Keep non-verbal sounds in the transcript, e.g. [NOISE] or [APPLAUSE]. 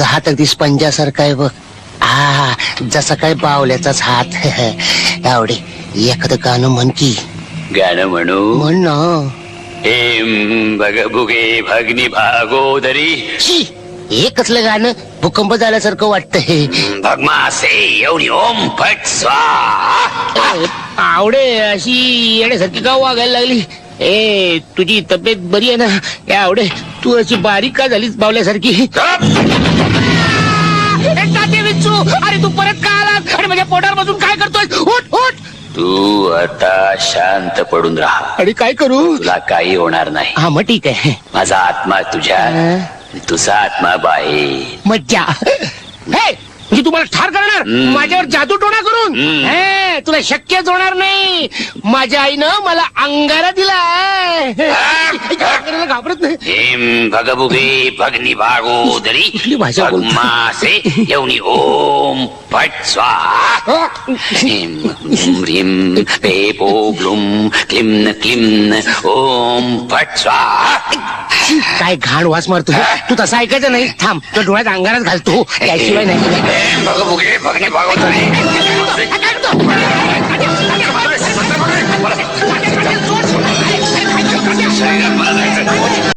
तुझा हात अगदी स्पंजासारखा आहे बघ. आ जसा काय बावल्याचाच हात. [LAUGHS] आवडे एखादं गाणं म्हण की. गाणं म्हणू? म्हण भग भुगे भगनी भागोदरी. हे कसलं गाणं भूकंप झाल्यासारखं वाटतंय. भगमासे एवढी ओम फट आवडे अशी येण्यासारखी का वागायला लागली. ए तुझी तब्येत बरी आहे ना? आवडे तू अशी बारीक का झालीस बावल्यासारखी? विच्चू, अरे तू परत का आलास? आणि माझ्या पोटावर बसून काय करतोय उठ उठ! तू आता शांत पडून राहा. आणि काय करू? तुला काही होणार नाही. हा मग ठीक आहे. माझा आत्मा तुझ्या तुझा आत्मा बाहेर. मज्जा. हे म्हणजे तुम्हाला ठार करणार? हम्म. माझ्यावर जादू टोणा करून? हम्म. हे, तुला शक्यच होणार नाही. माझ्या आईनं मला अंगारा दिला घाबरत नाही. हेम भगभुगे भगनी भागोदरी कुठली भाषा बोलतो? भगमासे एवढी ओम फट स्वाहा। ह्रीं पेपो ब्लुम क्लिं क्लिं ओम फट स्वाहा। काय घाण वास मारतो तू तसं ऐकायचं नाही. थांब तो डोळ्यात अंगारात घालतो. त्याशिवाय नाही. भगभुगे भगनी भागोदरी